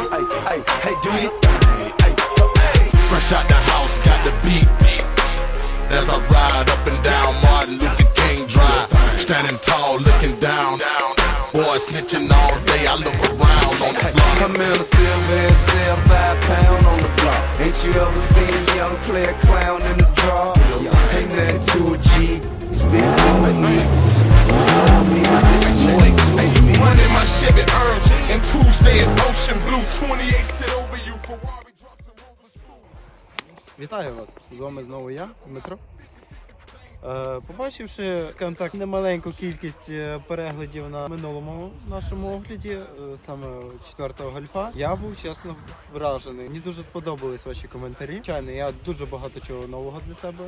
Hey, hey, hey, do your thing. Hey, hey. Fresh out the house, got the beat. As I ride up and down Martin Luther King Drive, standing tall, looking down. Down, boy, snitching all day. I look around on the block. I'm in a silver and sell five pound on the block. Ain't you ever seen a young player clown in the draw? Ain't nothing to a G. Spit with me. Money, my Chevy Earns, and Tuesday is Ocean Blue. 28 sit over you for Ferrari drops and Rovers. Вітаю вас! З вами знову я, Дмитро. Е, побачивши так, немаленьку кількість е, переглядів на минулому нашому огляді, е, саме четвертого гольфа, я був чесно вражений. Мені дуже сподобались ваші коментарі. Звичайно, я дуже багато чого нового для себе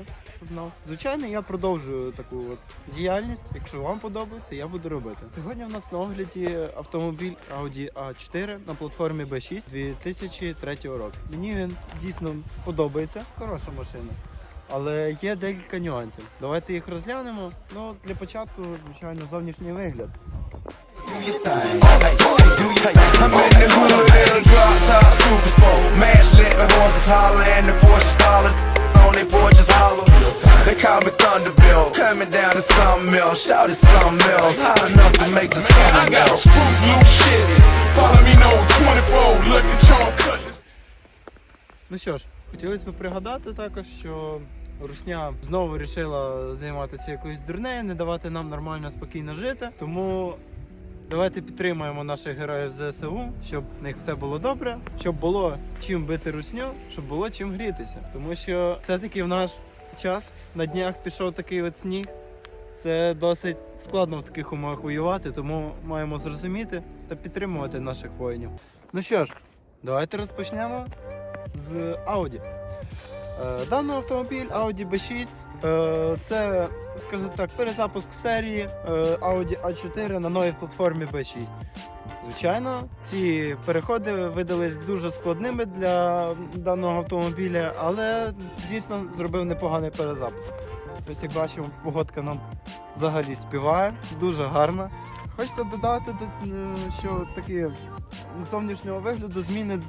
знав. Звичайно, я продовжую таку от діяльність. Якщо вам подобається, я буду робити. Сьогодні в нас на огляді автомобіль Audi A4 на платформі B6 2003 року. Мені він дійсно подобається. Хороша машина. Але є декілька нюансів. Давайте їх розглянемо. Ну, для початку, звичайно, зовнішній вигляд. Do your thing. Hey, hey, do your thing. I'm in the hood in a drop top super sport. Mash let the horses holler and the Porsche holler. On they porches hollow. They call me Thunderbill. Coming down to something else. Shout it something else. Enough to make the sun I got a melt. screw blue Follow me, no 24. Lucky Charm Cutlass. Ну що ж, хотілося б пригадати також, що Русня знову вирішила займатися якоюсь дурнею, не давати нам нормально спокійно жити. Тому давайте підтримаємо наших героїв ЗСУ, щоб в них все було добре, щоб було чим бити русню, щоб було чим грітися. Тому що все-таки в наш час на днях пішов такий от сніг. Це досить складно в таких умовах воювати, тому маємо зрозуміти та підтримувати наших воїнів. Ну що ж, давайте розпочнемо з Audi. Е, Даний автомобіль Audi B6 е, це, скажімо так, перезапуск серії е, Audi A4 на новій платформі B6. Звичайно, ці переходи видались дуже складними для даного автомобіля, але дійсно зробив непоганий перезапуск. Ось як бачимо, погодка нам взагалі співає, дуже гарна. Хочеться додати, е, що такі зовнішнього вигляду зміни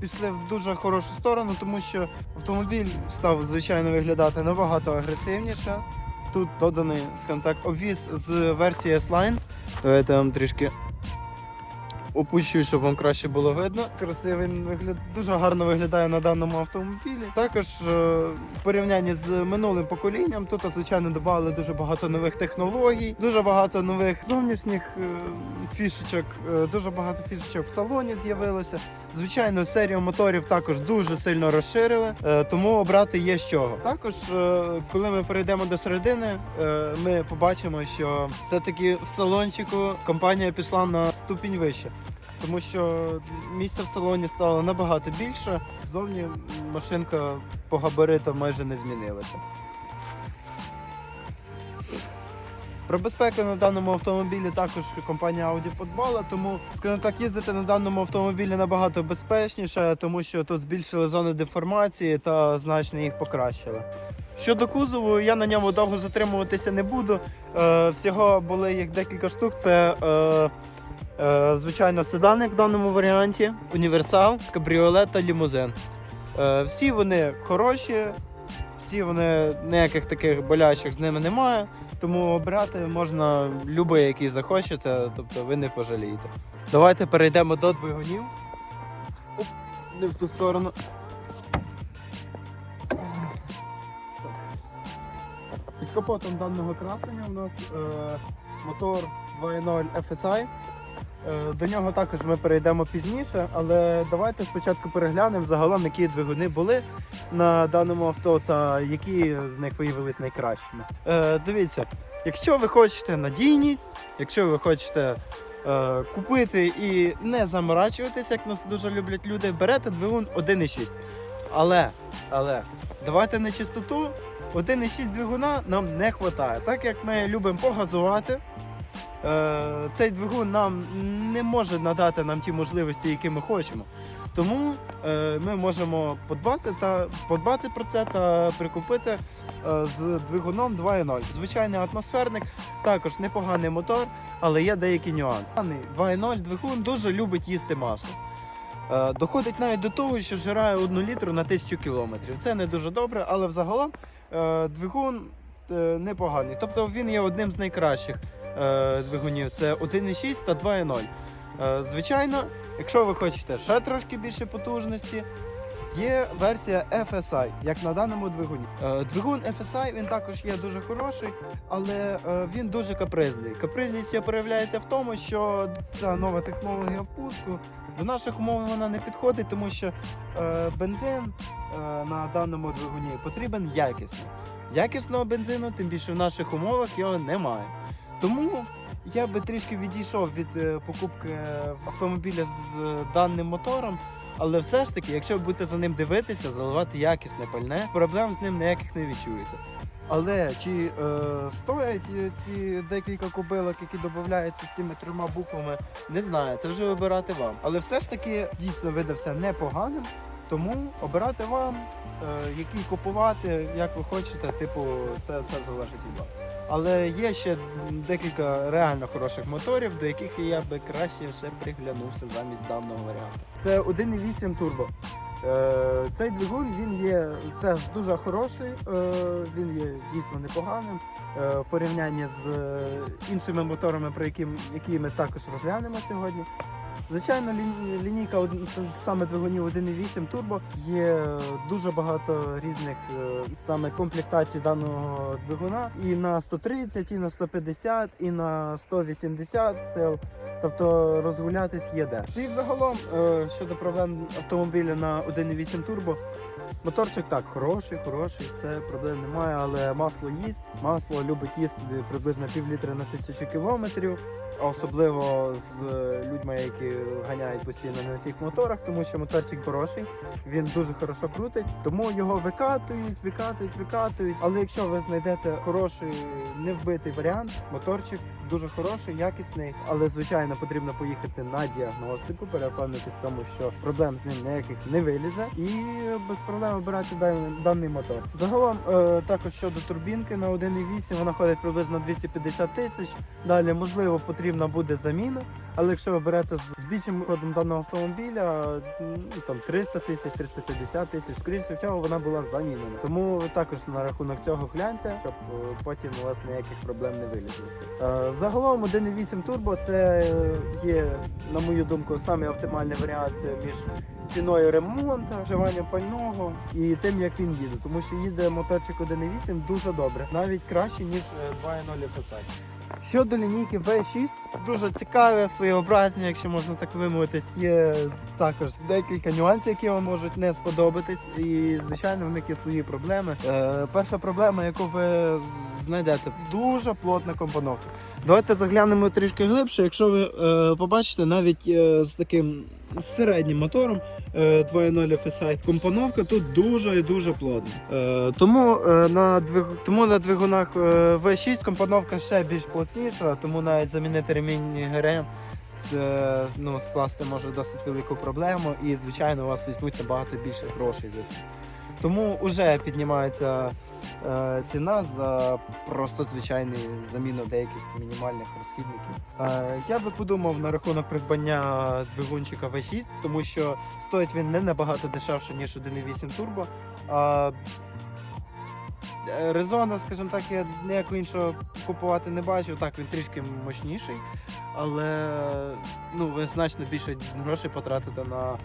пішли в дуже хорошу сторону, тому що автомобіль став звичайно виглядати набагато агресивніше. Тут доданий, скажімо так, обвіз з версії S-Line. Давайте я вам трішки опущую, щоб вам краще було видно. Красивий вигляд, дуже гарно виглядає на даному автомобілі. Також е, в порівнянні з минулим поколінням тут, звичайно, додали дуже багато нових технологій, дуже багато нових зовнішніх е, фішечок, е, дуже багато фішечок в салоні з'явилося. Звичайно, серію моторів також дуже сильно розширили, тому обрати є з чого. Також, коли ми перейдемо до середини, ми побачимо, що все-таки в салончику компанія пішла на ступінь вище, тому що місця в салоні стало набагато більше. Зовні машинка по габаритам майже не змінилася. Про безпеку на даному автомобілі також компанія Audi подбала, тому, скажімо так, їздити на даному автомобілі набагато безпечніше, тому що тут збільшили зони деформації та значно їх покращили. Щодо кузову, я на ньому довго затримуватися не буду. Е, всього були їх декілька штук. Це е, звичайно седан, в даному варіанті, універсал, кабріолет та лімузин. Е, всі вони хороші, всі вони ніяких таких болячих з ними немає. Тому обрати можна будь-який, який захочете, тобто ви не пожалієте. Давайте перейдемо до двигунів. Оп, не в ту сторону. Під капотом даного красення у нас е, мотор 2.0 FSI. Е, До нього також ми перейдемо пізніше, але давайте спочатку переглянемо загалом, які двигуни були на даному авто та які з них виявились найкращими. Е, дивіться, якщо ви хочете надійність, якщо ви хочете е, купити і не заморачуватися, як нас дуже люблять люди, берете двигун 1.6. Але, але, давайте на чистоту, 1.6 двигуна нам не вистачає. Так як ми любимо погазувати, цей двигун нам не може надати нам ті можливості, які ми хочемо. Тому е, ми можемо подбати та подбати про це та прикупити е, з двигуном 2.0. Звичайний атмосферник, також непоганий мотор, але є деякі нюанси. 2.0 двигун дуже любить їсти масло. Е, доходить навіть до того, що жирає 1 літру на 1000 кілометрів. Це не дуже добре, але взагалом е, двигун е, непоганий. Тобто він є одним з найкращих е, двигунів. Це 1,6 та 2,0. Е, звичайно, якщо ви хочете ще трошки більше потужності, є версія FSI, як на даному двигуні. Е, двигун FSI він також є дуже хороший, але е, він дуже капризний. Капризність його проявляється в тому, що ця нова технологія впуску до наших умов вона не підходить, тому що е, бензин е, на даному двигуні потрібен якісний. Якісного бензину, тим більше в наших умовах його немає. Тому я би трішки відійшов від е, покупки автомобіля з даним мотором. Але все ж таки, якщо ви будете за ним дивитися, заливати якісне пальне, проблем з ним ніяких не відчуєте. Але чи е, стоять ці декілька кобилок, які додаються з цими трьома буквами, не знаю, це вже вибирати вам. Але все ж таки дійсно видався непоганим, тому обирати вам, який купувати, як ви хочете, типу, це все залежить від вас. Але є ще декілька реально хороших моторів, до яких я би краще ще приглянувся замість даного варіанту. Це 1.8 турбо. Е, Цей двигун він є теж дуже хороший, е, він є дійсно непоганим е, в порівнянні з е, іншими моторами, про які, які ми також розглянемо сьогодні. Звичайно, лі- лінійка саме двигунів 1.8 турбо є дуже багато різних е, саме комплектацій даного двигуна. І на 130, і на 150, і на 180 сил. Тобто розгулятись є де. І взагалом е, щодо проблем автомобіля на 1.8 турбо. Моторчик так, хороший, хороший, це проблем немає, але масло їсть. Масло любить їсти приблизно пів літра на тисячу кілометрів, особливо з людьми, які ганяють постійно на цих моторах, тому що моторчик хороший, він дуже хорошо крутить, тому його викатують, викатують, викатують. Але якщо ви знайдете хороший невбитий варіант, моторчик дуже хороший, якісний, але звичайно потрібно поїхати на діагностику, перепевнитись в тому, що проблем з ним ніяких не вилізе, і без проблем обирати даний, даний мотор. Загалом е, також щодо турбінки на 1.8, вона ходить приблизно 250 тисяч. Далі можливо потрібна буде заміна, але якщо ви берете з, більшим ходом даного автомобіля, ну там 300 тисяч, 350 тисяч, скоріше всього вона була замінена. Тому також на рахунок цього гляньте, щоб е, потім у вас ніяких проблем не вилізло. з цим. Е, Загалом 1.8 турбо це е, є, на мою думку, самий оптимальний варіант між ціною ремонту, вживанням пального і тим, як він їде. Тому що їде моторчик 1.8 дуже добре, навіть краще, ніж е, 2.0 FSI. Щодо лінійки V6, дуже цікаве, своєобразні, якщо можна так вимовитись. Є також декілька нюансів, які вам можуть не сподобатись, і звичайно в них є свої проблеми. Е, перша проблема, яку ви знайдете, дуже плотна компоновка. Давайте заглянемо трішки глибше. Якщо ви е, побачите, навіть е, з таким середнім мотором е, 2.0 FSI, компоновка тут дуже і дуже плотна. Е, тому, е, на тому на двигунах е, V6 компоновка ще більш плотніша, тому навіть замінити ремінь ГРМ це ну, скласти може досить велику проблему, і звичайно у вас візьмуть набагато більше грошей за це. Тому вже піднімається е, ціна за просто звичайну заміну деяких мінімальних розхідників. Е, я би подумав на рахунок придбання двигунчика V6, тому що стоїть він не набагато дешевше, ніж 1.8 турбо. Е, резона, скажімо так, я ніякого іншого купувати не бачу. Так, він трішки мощніший, але ну, ви значно більше грошей потратите на е,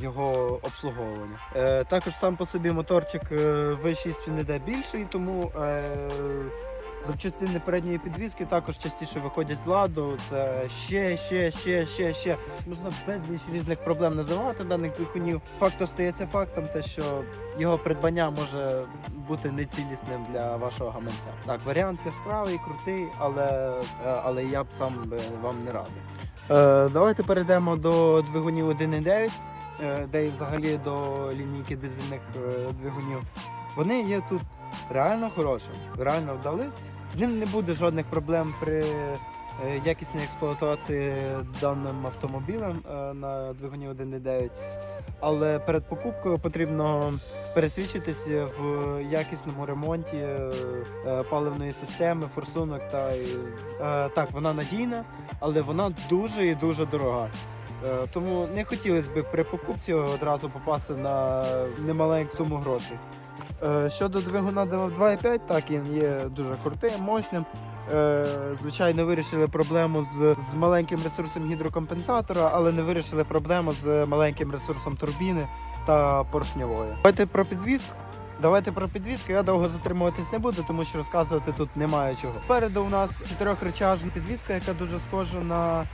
його обслуговування. Е, також сам по собі моторчик е, V6 він іде більший, тому запчастини передньої підвіски також частіше виходять з ладу. Це ще, ще, ще, ще, ще. Можна безліч різних проблем називати даних двигунів. Факт остається фактом, те, що його придбання може бути нецілісним для вашого гаманця. Так, варіант яскравий, крутий, але, е, але я б сам вам не радив. Е, давайте перейдемо до двигунів 1.9, е, де і взагалі до лінійки дизельних е, двигунів. Вони є тут реально хорошими, реально вдались. Ним не буде жодних проблем при е, якісній експлуатації даним автомобілем е, на двигуні 1.9. Але перед покупкою потрібно пересвідчитися в якісному ремонті е, паливної системи, форсунок та так, вона надійна, але вона дуже і дуже дорога. Тому не хотілося б при покупці одразу попасти на немаленьку суму грошей. Е, Щодо двигуна 2.5, так він є дуже крутим, мощним. Е, Звичайно, вирішили проблему з, з маленьким ресурсом гідрокомпенсатора, але не вирішили проблему з маленьким ресурсом турбіни та поршньової. Давайте про підвізку. Давайте про підвізку. Я довго затримуватись не буду, тому що розказувати тут немає чого. Спереду у нас чотирьохречажна підвізка, яка дуже схожа на е,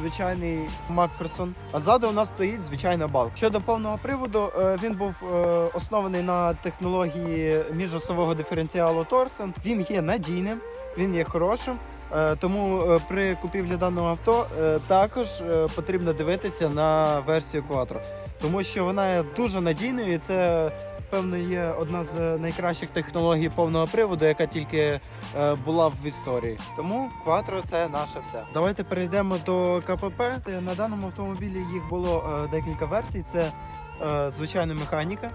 звичайний Макферсон. А ззаду у нас стоїть звичайна балка. Щодо повного приводу, е, він був е, оснований на технології міжосового диференціалу Торсен. Він є надійним, він є хорошим. Е, Тому е, при купівлі даного авто е, також потрібно дивитися на версію Quattro, тому що вона є дуже надійною. і Це певно є одна з найкращих технологій повного приводу, яка тільки е, була в історії. Тому Quattro – це наше все. Давайте перейдемо до КПП. На даному автомобілі їх було е, декілька версій. Це е, звичайна механіка.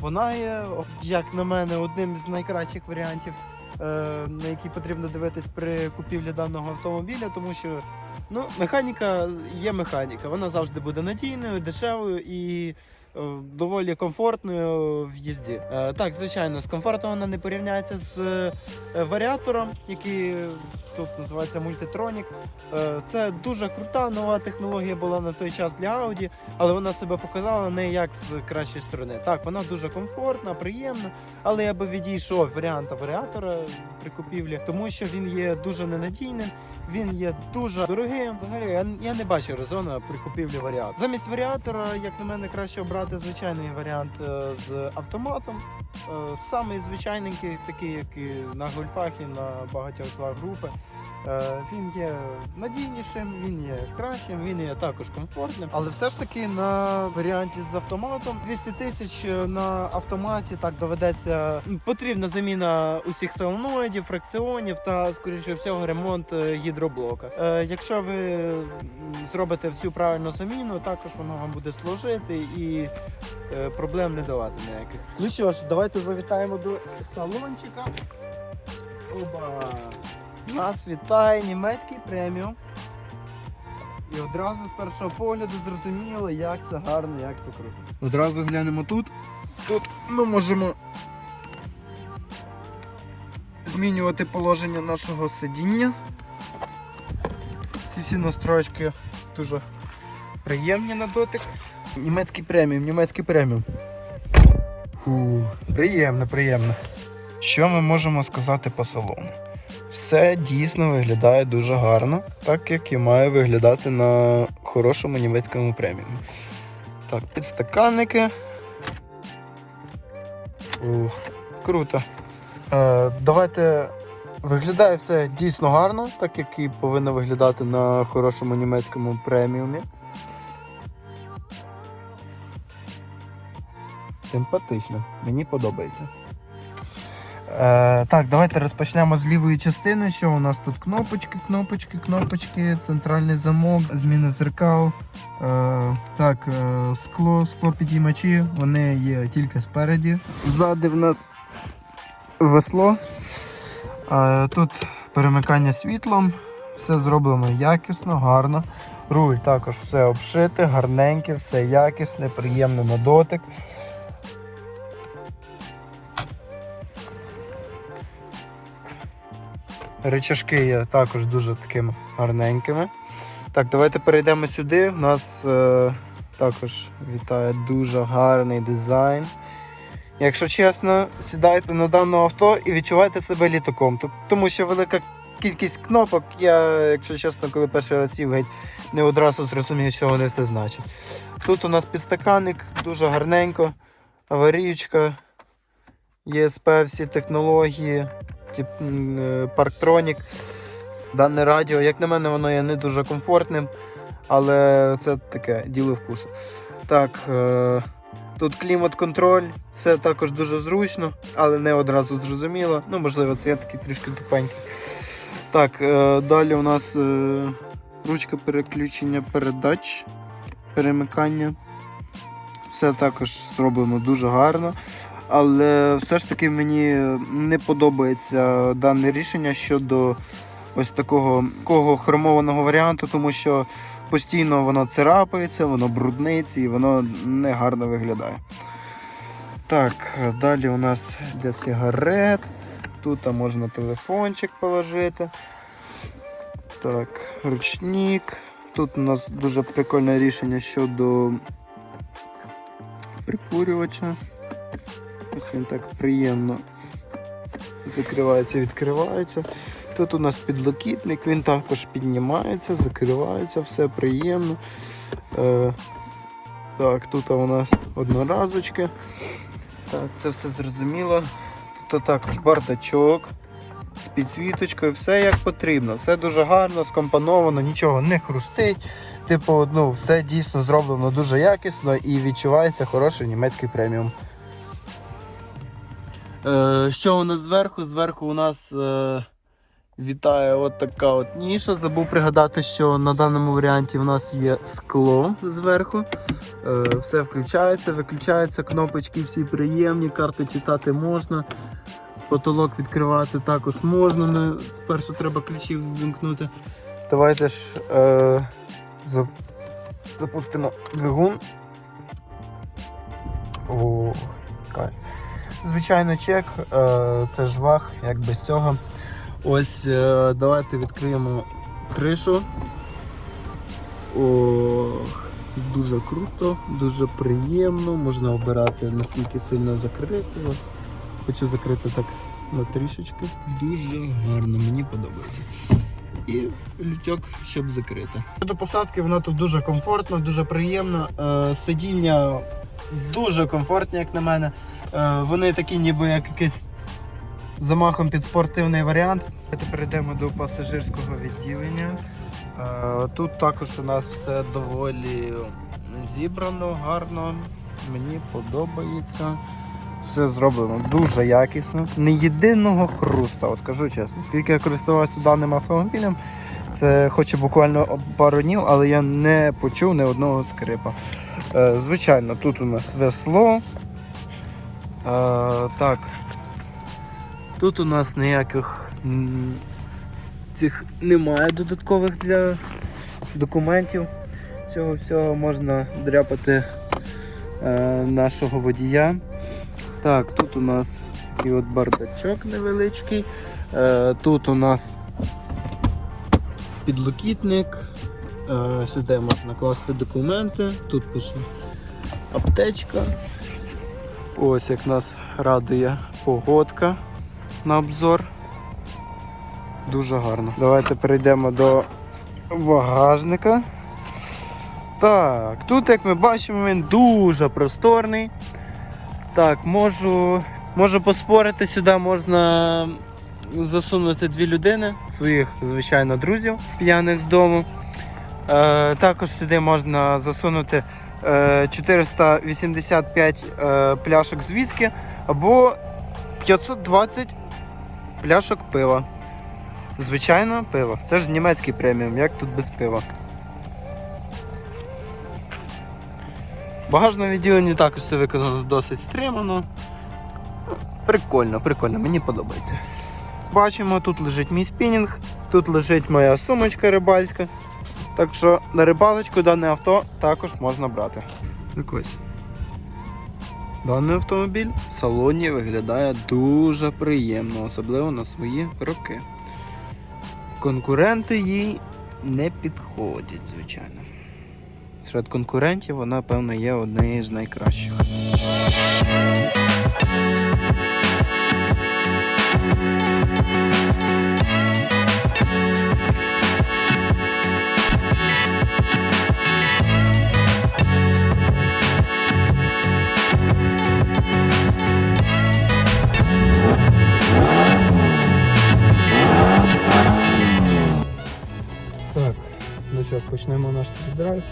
Вона є, як на мене, одним з найкращих варіантів, е, на які потрібно дивитись при купівлі даного автомобіля, тому що ну, механіка є механіка. Вона завжди буде надійною, дешевою і е, доволі комфортною в їзді. Е, Так, звичайно, з комфортом вона не порівняється з е, варіатором, який тут називається Multitronic. Е, Це дуже крута нова технологія була на той час для Audi, але вона себе показала не як з кращої сторони. Так, вона дуже комфортна, приємна, але я би відійшов від варіанта варіатора при купівлі, тому що він є дуже ненадійним, він є дуже дорогим. Взагалі, я не бачу резону при купівлі варіатора. Замість варіатора, як на мене, краще обрати звичайний варіант е, з автоматом. Е, Самий звичайненький, такий, як і на гольфах і на багатьох свах групи. Е, Він є надійнішим, він є кращим, він є також комфортним. Але все ж таки на варіанті з автоматом 200 тисяч на автоматі так доведеться. Потрібна заміна усіх соленоїдів, фракціонів та, скоріше всього, ремонт гідроблока. Якщо ви зробите всю правильну заміну, також воно вам буде служити і проблем не давати ніяких. Ну що ж, давайте завітаємо до салончика. Оба! Нас вітає німецький преміум. І одразу з першого погляду зрозуміло, як це гарно, як це круто. Одразу глянемо тут. Тут ми можемо змінювати положення нашого сидіння. Ці всі настройки дуже приємні на дотик. Німецький преміум, німецький преміум. Фу, приємно, приємно. Що ми можемо сказати по салону? Все дійсно виглядає дуже гарно, так як і має виглядати на хорошому німецькому преміумі. Так, підстаканники. Ух, круто. Е, давайте виглядає все дійсно гарно, так як і повинно виглядати на хорошому німецькому преміумі. Симпатично, мені подобається. Е, так, давайте розпочнемо з лівої частини. Що у нас тут кнопочки, кнопочки, кнопочки, центральний замок, зміна зеркал. Е, так, е, скло, скло підіймачі, вони є тільки спереді. Ззади в нас весло. Е, тут перемикання світлом. Все зроблено якісно, гарно. Руль також все обшите, гарненьке, все якісне, приємне на дотик. Речашки є також дуже такими гарненькими. Так, давайте перейдемо сюди. У нас е, також вітає дуже гарний дизайн. Якщо чесно, сідайте на дане авто і відчувайте себе літаком. Тому що велика кількість кнопок, я, якщо чесно, коли перший раз сів, геть не одразу зрозумів, що вони все значать. Тут у нас підстаканник, дуже гарненько, аваріючка, ЄСП, всі технології, Парктронік. Дане радіо, як на мене, воно є не дуже комфортним, але це таке діло вкусу. Так, е, тут клімат-контроль, все також дуже зручно, але не одразу зрозуміло. Ну, можливо, це я такий трішки тупенький. Так, е, далі у нас е, ручка переключення передач, перемикання. Все також зроблено дуже гарно. Але все ж таки мені не подобається дане рішення щодо ось такого, такого хромованого варіанту, тому що постійно воно царапається, воно брудниться і воно не гарно виглядає. Так, далі у нас для сигарет. Тут можна телефончик положити. Так, ручник. Тут у нас дуже прикольне рішення щодо прикурювача. Ось він так приємно закривається, відкривається. Тут у нас підлокітник, він також піднімається, закривається, все приємно. Е, так, тут у нас одноразочки. Так, це все зрозуміло. Тут також бардачок з підсвіточкою, все як потрібно, все дуже гарно, скомпоновано, нічого не хрустить. Типу, ну, все дійсно зроблено дуже якісно і відчувається хороший німецький преміум. Е, що у нас зверху? Зверху у нас е, вітає от така от ніша. Забув пригадати, що на даному варіанті у нас є скло зверху. Е, все включається, виключається, кнопочки всі приємні, карти читати можна. Потолок відкривати також можна. Не, спершу треба ключі ввімкнути. Давайте ж е, за- запустимо двигун. О, кайф. Звичайно, чек, е, це ж ваг, як без цього. Ось е, давайте відкриємо кришу. О, дуже круто, дуже приємно. Можна обирати наскільки сильно закрити. Ось. Хочу закрити так на трішечки. Дуже гарно, мені подобається. І лючок, щоб закрити. До посадки вона тут дуже комфортна, дуже приємна. Е, сидіння дуже комфортні, як на мене. Е, вони такі, ніби як якийсь замахом під спортивний варіант. Давайте перейдемо до пасажирського відділення. Е, Тут також у нас все доволі зібрано, гарно. Мені подобається. Все зроблено дуже якісно. Не єдиного хруста, от кажу чесно. Скільки я користувався даним автомобілем, це хоч і буквально пару днів, але я не почув ні одного скрипа. Е, звичайно, тут у нас весло. Е, так. Тут у нас ніяких цих немає додаткових для документів. Цього всього можна дряпати е, нашого водія. Так, тут у нас такий от бардачок невеличкий. Е, тут у нас підлокітник. Е, сюди можна класти документи. Тут пише аптечка. Ось як нас радує погодка на обзор. Дуже гарно. Давайте перейдемо до багажника. Так, тут, як ми бачимо, він дуже просторний. Так, можу, можу поспорити, сюди можна засунути дві людини, своїх, звичайно, друзів п'яних з дому. Е, також сюди можна засунути 485 е, пляшок з віскі або 520 пляшок пива. Звичайно, пиво. Це ж німецький преміум, як тут без пива. В багажному відділенні також все виконано досить стримано. Прикольно, прикольно, мені подобається. Бачимо, тут лежить мій спінінг, тут лежить моя сумочка рибальська. Так що на рибалочку дане авто також можна брати. Так ось. Даний автомобіль в салоні виглядає дуже приємно, особливо на свої роки. Конкуренти їй не підходять, звичайно. Серед конкурентів вона, певно, є однією з найкращих. Що ж, почнемо наш тест-драйв.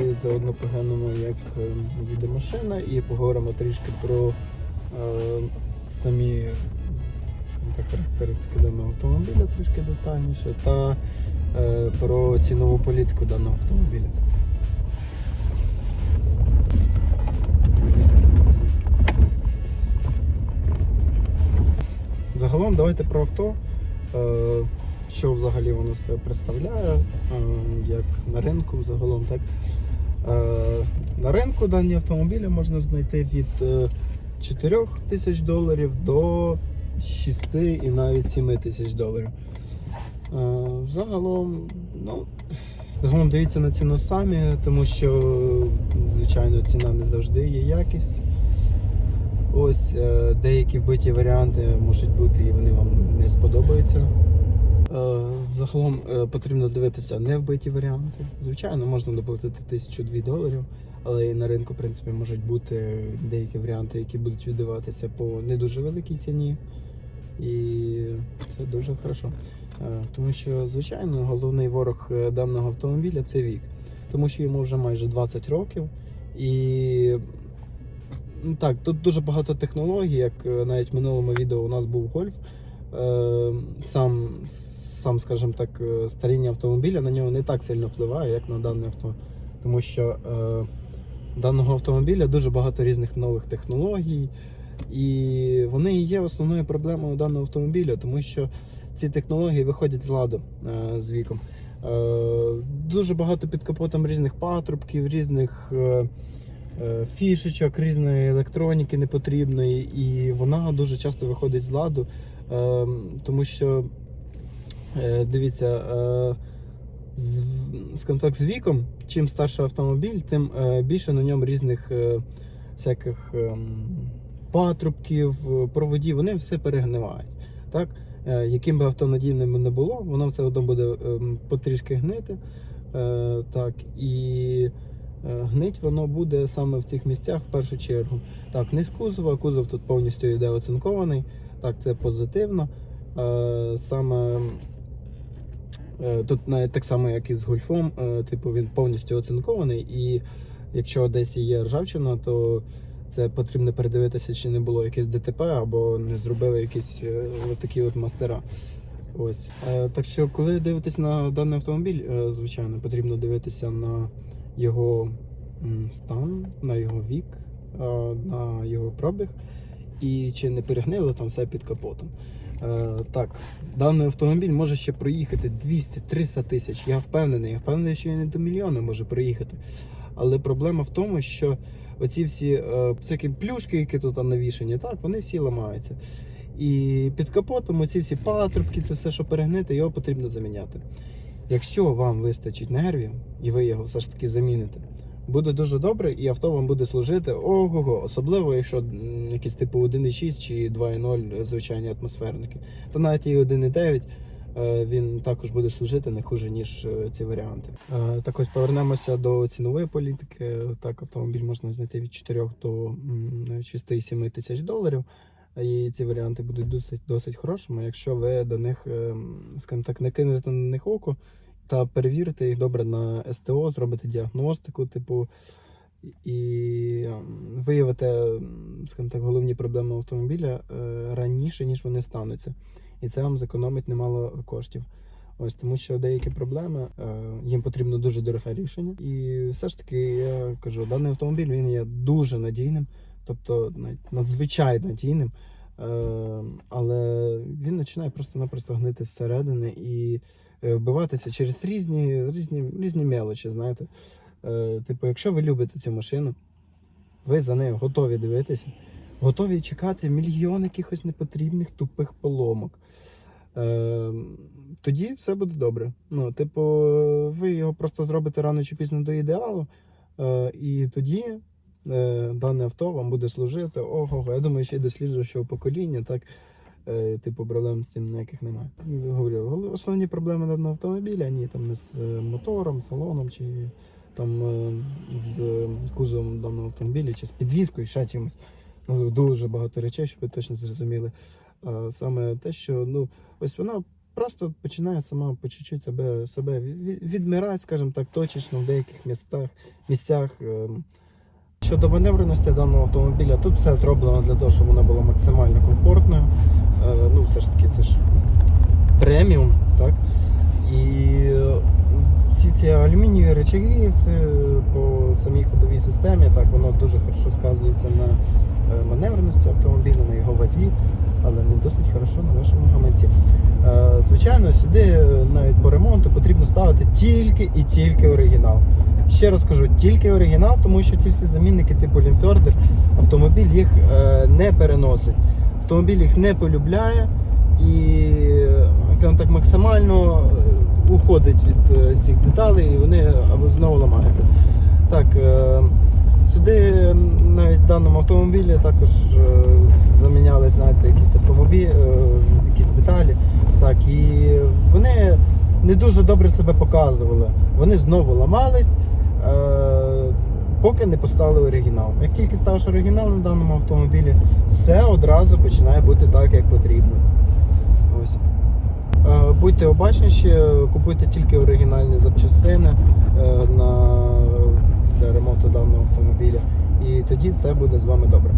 І заодно поглянемо, як е, їде машина, і поговоримо трішки про е, самі так, характеристики даного автомобіля трішки детальніше та е, про цінову політику даного автомобіля. Загалом давайте про авто. Е, Що взагалі воно себе представляє, е, як на ринку загалом, так. Е, На ринку дані автомобілі можна знайти від е, 4 тисяч доларів до 6 і навіть 7 тисяч доларів. Е, Загалом, ну, загалом дивіться на ціну самі, тому що, звичайно, ціна не завжди є якість. Ось е, деякі вбиті варіанти можуть бути і вони вам не сподобаються. Е, Загалом е, потрібно дивитися не вбиті варіанти. Звичайно, можна доплатити тисячу дві доларів, але і на ринку, в принципі, можуть бути деякі варіанти, які будуть віддаватися по не дуже великій ціні. І це дуже хорошо. Е, Тому що, звичайно, головний ворог даного автомобіля це вік. Тому що йому вже майже 20 років. І ну, так, тут дуже багато технологій, як навіть в минулому відео у нас був гольф. Сам, сам скажімо так, е, старіння автомобіля на нього не так сильно впливає, як на дане авто. Тому що е, даного автомобіля дуже багато різних нових технологій, і вони і є основною проблемою даного автомобіля, тому що ці технології виходять з ладу е, з віком. Е, дуже багато під капотом різних патрубків, різних е, е, фішечок, різної електроніки непотрібної, і вона дуже часто виходить з ладу, е, тому що дивіться. Е, з, скажімо так, з віком, чим старший автомобіль, тим е, більше на ньому різних е, всяких ем, патрубків, е, проводів, вони все перегнивають. Так? Е, яким би авто надійним не було, воно все одно буде ем, потрішки гнити. Е, так, і е, гнить воно буде саме в цих місцях в першу чергу. Так, не з кузова, кузов тут повністю йде оцинкований. Так, це позитивно. Е, саме Е, Тут навіть так само, як і з гольфом, е, типу він повністю оцинкований, і якщо десь є ржавчина, то це потрібно передивитися, чи не було якесь ДТП або не зробили якісь е, такі от мастера. Ось. Е, Так що, коли дивитесь на даний автомобіль, е, звичайно, потрібно дивитися на його стан, на його вік, е, на його пробіг і чи не перегнило там все під капотом. Е, так, даний автомобіль може ще проїхати 200-300 тисяч. Я впевнений, я впевнений, що він і до мільйона може проїхати. Але проблема в тому, що оці всі е, всякі плюшки, які тут навішані, так, вони всі ламаються. І під капотом оці всі патрубки, це все, що перегнити, його потрібно заміняти. Якщо вам вистачить нервів і ви його все ж таки заміните, буде дуже добре, і авто вам буде служити ого-го, особливо якщо якісь типу 1.6 чи 2.0 звичайні атмосферники. То навіть і 1.9 е, він також буде служити не хуже, ніж е, ці варіанти. Е, Так ось повернемося до цінової політики. Так, автомобіль можна знайти від 4 до 6-7 тисяч доларів. І ці варіанти будуть досить досить хорошими, якщо ви до них, ем, скажімо так, не кинете на них око та перевірите їх добре на СТО, зробите діагностику, типу, і ем, виявите, ем, скажімо так, головні проблеми автомобіля е, раніше, ніж вони стануться. І це вам зекономить немало коштів. Ось тому, що деякі проблеми е, їм потрібно дуже дороге рішення. І все ж таки я кажу, даний автомобіль він є дуже надійним, тобто навіть надзвичайно надійним. Е, але він починає просто-напросто гнити зсередини і вбиватися через різні, різні, різні мелочі, знаєте. Е, Типу, якщо ви любите цю машину, ви за нею готові дивитися, готові чекати мільйон якихось непотрібних тупих поломок. Е, тоді все буде добре. Ну, типу, ви його просто зробите рано чи пізно до ідеалу, е, і тоді е, дане авто вам буде служити. Ого, я думаю, ще й до слідуючого покоління, так. Е, Типу, проблем з цим ніяких немає. Говорю, основні проблеми даного автомобіля, ні там не з е, мотором, салоном, чи там е, з кузовом даного автомобіля, чи з підвіскою, ще чимось. Дуже багато речей, щоб ви точно зрозуміли. Саме те, що ну, ось вона просто починає сама по чуть-чуть себе, себе відмирати, скажімо так, точечно в деяких містах, місцях. Щодо маневреності даного автомобіля, тут все зроблено для того, щоб воно було максимально комфортною. Е, ну, все ж таки, це ж преміум, так? І всі ці алюмінієві речаги це по самій ходовій системі, так, воно дуже хорошо сказується на е, маневреності автомобіля, на його вазі, але не досить хорошо на вашому гаманці. Е, Звичайно, сюди е, навіть по ремонту потрібно ставити тільки і тільки оригінал. Ще раз кажу, тільки оригінал, тому що ці всі замінники типу Лімфердер, автомобіль їх е, не переносить. Автомобіль їх не полюбляє і так, максимально е, уходить від е, цих деталей і вони знову ламаються. Так, е, сюди навіть в даному автомобілі також е, заміняли знаєте, якісь автомобілі, якісь деталі. Так, і вони не дуже добре себе показували. Вони знову ламались, поки не поставили оригінал. Як тільки ставиш оригінал на даному автомобілі, все одразу починає бути так, як потрібно. Ось. Е, Будьте обачніші, купуйте тільки оригінальні запчастини е, на, для ремонту даного автомобіля. І тоді все буде з вами добре.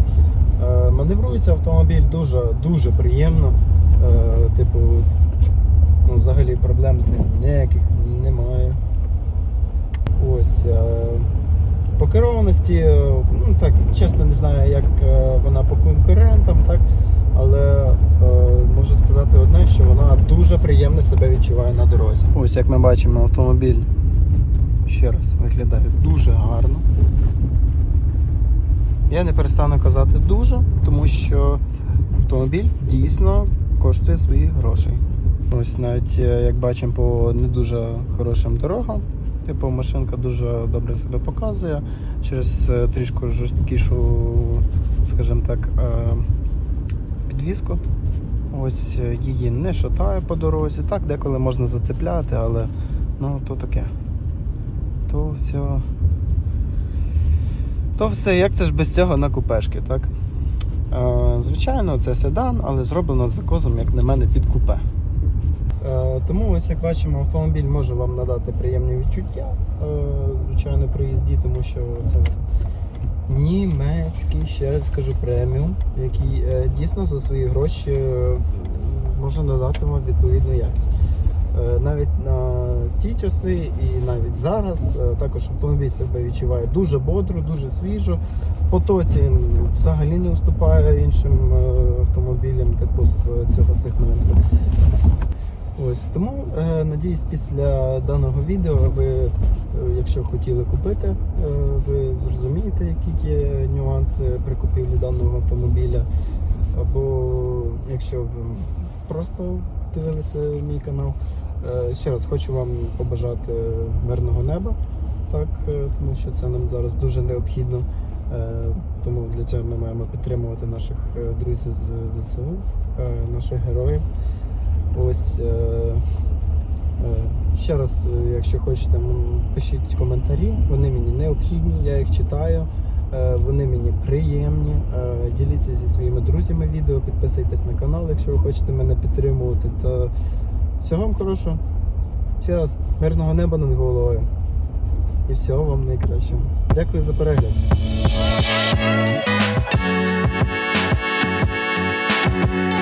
Е, Маневрується автомобіль дуже дуже приємно. Типу, ну, взагалі проблем з ним ніяких немає. Ось. По керованості, ну так, чесно не знаю, як вона по конкурентам, так, але е, можу сказати одне, що вона дуже приємно себе відчуває на дорозі. Ось як ми бачимо, автомобіль ще раз виглядає дуже гарно. Я не перестану казати дуже, тому що автомобіль дійсно коштує своїх грошей. Ось навіть е, як бачимо по не дуже хорошим дорогам. Типу машинка дуже добре себе показує через е, трішки жорсткішу, скажімо так, підвіску. Ось е, її не шатає по дорозі. Так, деколи можна зацепляти, але ну то таке. То все. То все, як це ж без цього на купешки, так? Е, звичайно, це седан, але зроблено з закозом, як на мене, під купе. Е, Тому ось як бачимо, автомобіль може вам надати приємні відчуття, е, звичайно, при їзді, тому що це німецький, ще раз скажу, преміум, який е, дійсно за свої гроші е, може надати вам відповідну якість. Е, Навіть на ті часи і навіть зараз е, також автомобіль себе відчуває дуже бодро, дуже свіжо. В потоці він взагалі не уступає іншим е, автомобілям типу з цього сегменту. Ось тому е, надіюсь, після даного відео ви, е, якщо хотіли купити, е, ви зрозумієте, які є нюанси при купівлі даного автомобіля. Або якщо ви просто дивилися мій канал, е, ще раз хочу вам побажати мирного неба, так, е, тому що це нам зараз дуже необхідно. Е, Тому для цього ми маємо підтримувати наших е, друзів з ЗСУ, е, наших героїв. Ось е, е, ще раз, е, якщо хочете, пишіть коментарі. Вони мені необхідні, я їх читаю. Вони мені приємні. Діліться зі своїми друзями відео, підписуйтесь на канал, якщо ви хочете мене підтримувати. То всього вам хорошого. Ще раз, мирного неба над головою. І всього вам найкращого. Дякую за перегляд. Thank you.